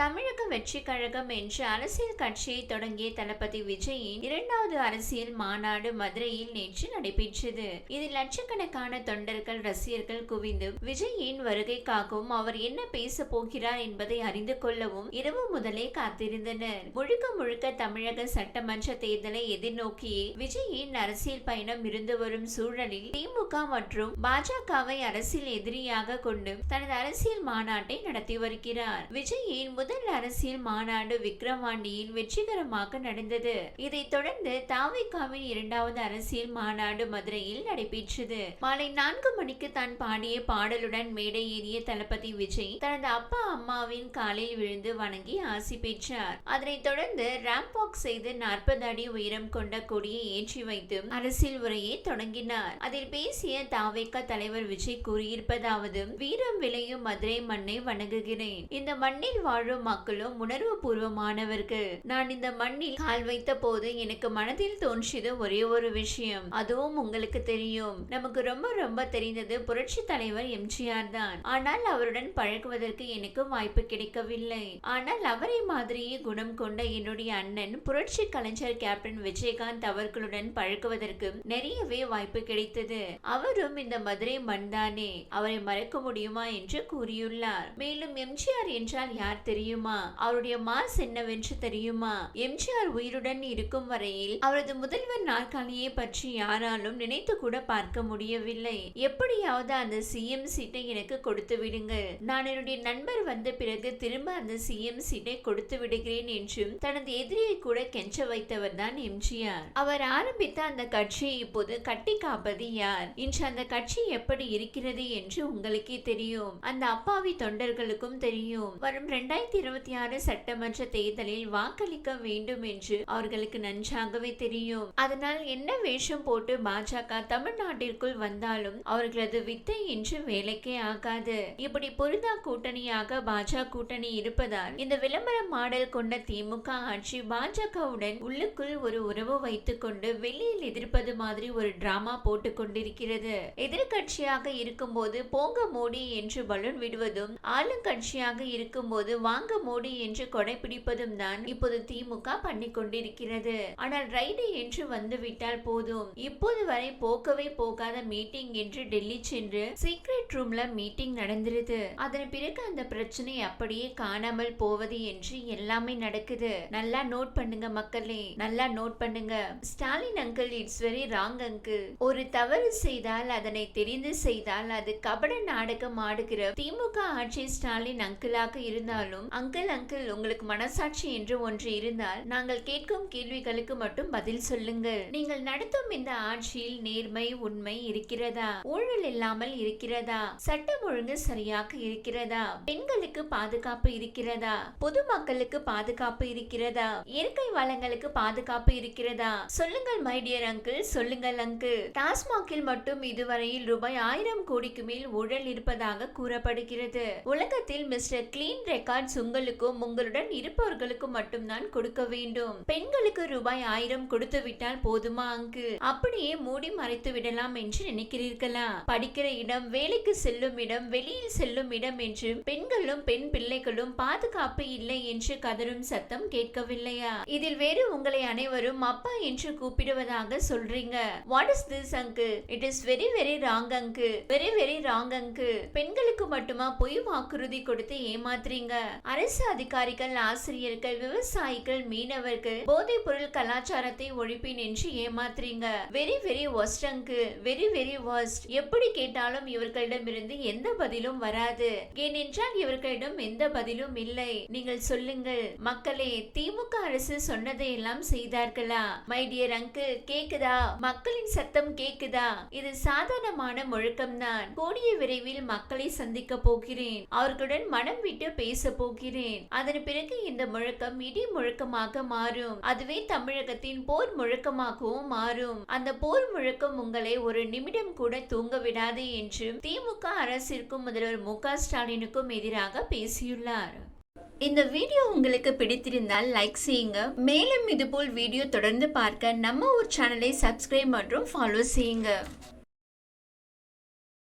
தமிழக வெற்றி கழகம் என்ற அரசியல் கட்சியை தொடங்கிய தளபதி விஜயின் இரண்டாவது அரசியல் மாநாடு மதுரையில் நேற்று நடைபெற்றது. இதில் லட்சக்கணக்கான தொண்டர்கள் ரசிகர்கள் குவிந்து விஜயின் வருகைக்காகவும் அவர் என்ன பேச போகிறார் என்பதை அறிந்து கொள்ளவும் இரவு முதலே காத்திருந்தனர். முழுக்க முழுக்க தமிழக சட்டமன்ற தேர்தலை எதிர்நோக்கியே விஜயின் அரசியல் பயணம் இருந்து வரும் சூழலில் திமுக மற்றும் பாஜகவை அரசியல் எதிரியாக கொண்டு தனது அரசியல் மாநாட்டை நடத்தி வருகிறார். விஜயின் முதல் முதல் அரசியல் மாநாடு விக்ரவாண்டியில் வெற்றிகரமாக நடந்தது. இதைத் தொடர்ந்து தாவிகாவின் இரண்டாவது அரசியல் மாநாடு மதுரையில் நடைபெற்றது. மாலை நான்கு மணிக்கு தான் பாடிய பாடலுடன் மேடை ஏறிய தளபதி விஜய் தனது அப்பா அம்மாவின் காலில் விழுந்து வணங்கி ஆசி பெற்றார். அதனைத் தொடர்ந்து ரேம்ப் வாக் செய்து நாற்பது அடி உயரம் கொண்ட கொடியை ஏற்றி வைத்து அரசியல் உரையை தொடங்கினார். அதில் பேசிய தாவேக தலைவர் விஜய் கூறியிருப்பதாவது வீரம் விளையும் மதுரை மண்ணை வணங்குகிறேன். இந்த மண்ணில் வாழும் மக்களும் உணர்வு பூர்வமானவர்கள் நான் இந்த மண்ணில் கால் வைத்த போது எனக்கு மனதில் தோன்றியது ஒரே ஒரு விஷயம். அதுவும் உங்களுக்கு தெரியும். நமக்கு ரொம்ப ரொம்ப தெரிந்தது புரட்சி தலைவர் எம்ஜிஆர் தான். ஆனால் அவருடன் பழகுவதற்கு எனக்கு வாய்ப்பு கிடைக்கவில்லை. ஆனால் அவரை மாதிரியே குணம் கொண்ட என்னுடைய அண்ணன் புரட்சி கலைஞர் கேப்டன் விஜயகாந்த் அவர்களுடன் பழகுவதற்கு நிறையவே வாய்ப்பு கிடைத்தது. அவரும் இந்த மதுரை மண்தானே அவரை மறக்க முடியுமா என்று கூறியுள்ளார். மேலும் எம்ஜிஆர் என்றால் யார் தெரியும்? அவருடைய மாஸ் என்னவென்று தெரியுமா? எம்ஜிஆர் உயிருடன் இருக்கும் வரையில் அவரது முதல்வர் நாற்காலியை பற்றி யாராலும் நினைத்து கூட பார்க்க முடியவில்லை. எப்படியாவது அந்த சிஎம் சீட்டை எனக்கு கொடுத்து விடுங்கள். நான் என்னுடைய நண்பர் வந்த பிறகு திரும்ப அந்த சிஎம் சீட்டை கொடுத்து விடுகிறேன் என்றும் தனது எதிரியை கூட கெஞ்ச வைத்தவர் தான் எம்ஜிஆர். அவர் ஆரம்பித்த அந்த கட்சியை இப்போது கட்டி காப்பது யார்? இன்று அந்த கட்சி எப்படி இருக்கிறது என்று உங்களுக்கே தெரியும். அந்த அப்பாவி தொண்டர்களுக்கும் தெரியும். வரும் இரண்டாயிரத்தி இருபத்தி ஆறு சட்டமன்ற தேர்தலில் வாக்களிக்க வேண்டும் என்று அவர்களுக்கு நன்றாகவே தெரியும். அதனால் என்ன வேஷம் போட்டு பாஜக தமிழ்நாட்டிற்குள் வந்தாலும் அவர்களது வித்தை என்று வேலைக்கே ஆகாது. இப்படி பொருந்தா கூட்டணியாக பாஜக கூட்டணி இருப்பதால் இந்த விளம்பர மாடல் கொண்ட திமுக ஆட்சி பாஜகவுடன் உள்ளுக்குள் ஒரு உறவு வைத்துக் கொண்டு வெளியில் எதிர்ப்பது மாதிரி ஒரு டிராமா போட்டுக் கொண்டிருக்கிறது. எதிர்கட்சியாக இருக்கும்போது போங்க மோடி என்று பலூன் விடுவதும் ஆளுங்கட்சியாக இருக்கும்போது வாங்க மோடி என்று கொடை பிடிப்பதும் தான் இப்போது திமுக பண்ணி கொண்டிருக்கிறது. ஆனால் ரைடு என்று வந்துவிட்டால் போதும். இப்போது வரை போக்கவே போகாத மீட்டிங் என்று டெல்லி சென்று சீக்ரெட் ரூம்ல மீட்டிங் நடந்திருது. அதன் பிறகு அந்த பிரச்சனை அப்படியே காணாமல் போவது என்று எல்லாமே நடக்குது. நல்லா நோட் பண்ணுங்க மக்களே. நல்லா நோட் பண்ணுங்க. Stalin uncle it's very wrong uncle. ஒரு தவறு செய்தால் அதனை தெரிந்து செய்தால் அது கபட நாடகம் ஆடுகிற திமுக ஆட்சி ஸ்டாலின் அங்கிளாக இருந்தாலும் அங்கிள் அங்கிள் உங்களுக்கு மனசாட்சி என்று ஒன்று இருந்தால் நாங்கள் கேட்கும் கேள்விகளுக்கு மட்டும் பதில் சொல்லுங்கள். நீங்கள் நடத்தும் இந்த ஆட்சியில் நேர்மை உண்மை இருக்கிறதா? ஊழல் இல்லாமல் இருக்கிறதா? சட்டம் ஒழுங்கு சரியாக இருக்கிறதா? பெண்களுக்கு பாதுகாப்பு இருக்கிறதா? பொதுமக்களுக்கு பாதுகாப்பு இருக்கிறதா? இயற்கை வளங்களுக்கு பாதுகாப்பு இருக்கிறதா? சொல்லுங்கள் மை டியர் அங்கிள் சொல்லுங்கள் அங்கிள் டாஸ்மாகில் மட்டும் இதுவரையில் ரூபாய் ஆயிரம் கோடிக்கு மேல் ஊழல் இருப்பதாக கூறப்படுகிறது. உலகத்தில் மிஸ்டர் கிளீன் ரெக்கார்ட்ஸ் உங்களுக்கும் உங்களுடன் இருப்பவர்களுக்கும் மட்டும்தான் கொடுக்க வேண்டும். பெண்களுக்கு ரூபாய் ஆயிரம் கொடுத்து விட்டால் போதுமா அங்கு? அப்படியே மூடி மறைத்து விடலாம் என்று நினைக்கிறீர்களா? படிக்கிற இடம் வேலைக்கு செல்லும் இடம் வெளியில் செல்லும் இடம் என்று பெண்களும் பெண் பிள்ளைகளும் பாதுகாப்பு இல்லை என்று கதரும் சத்தம் கேட்கவில்லையா? இதில் வேறு உங்களை அனைவரும் அப்பா என்று கூப்பிடுவதாக சொல்றீங்க. What is this uncle? It is very very wrong uncle. Very very wrong uncle. பெண்களுக்கு மட்டுமா பொய் வாக்குறுதி கொடுத்து ஏமாத்துறீங்க? அரசு அதிகாரிகள் ஆசிரியர்கள் விவசாயிகள் மீனவர்கள் போதைப் பொருள் கலாச்சாரத்தை ஒழிப்பேன் என்று ஏமாத்துறீங்க. Very very worst uncle. Very very worst எப்படி கேட்டாலும் இவர்களிடமிருந்து எந்த பதிலும் வராது. ஏனென்றால் இவர்களிடம் எந்த பதிலும் இல்லை. நீங்கள் சொல்லுங்கள் மக்களே திமுக அரசு சொன்னதை எல்லாம் செய்தார்களா? மை டியர் அங்கிள் கேக்குதா? மக்களின் சத்தம் கேக்குதா? இது சாதாரணமான முழக்கம்தான். கூடிய விரைவில் மக்களை சந்திக்க போகிறேன். அவர்களுடன் மனம் விட்டு பேச போகிறேன். அதன் பிறகு இந்த முழக்கம் இடி முழக்கமாக மாறும். அதுவே தமிழகத்தின் போர் முழக்கமாகவும் மாறும். அந்த போர் முழக்கம் உங்களை ஒரு நிமிடம் கூட தூங்க விடாது என்றும் திமுக அரசிற்கும் முதல்வர் மு க ஸ்டாலினுக்கும் எதிராக பேசியுள்ளார். இந்த வீடியோ உங்களுக்கு பிடித்திருந்தால் லைக் செய்யுங்க. மேலும் இதுபோல் வீடியோ தொடர்ந்து பார்க்க நம்ம ஒரு சேனலை சப்ஸ்கிரைப் மற்றும் ஃபாலோ செய்யுங்க.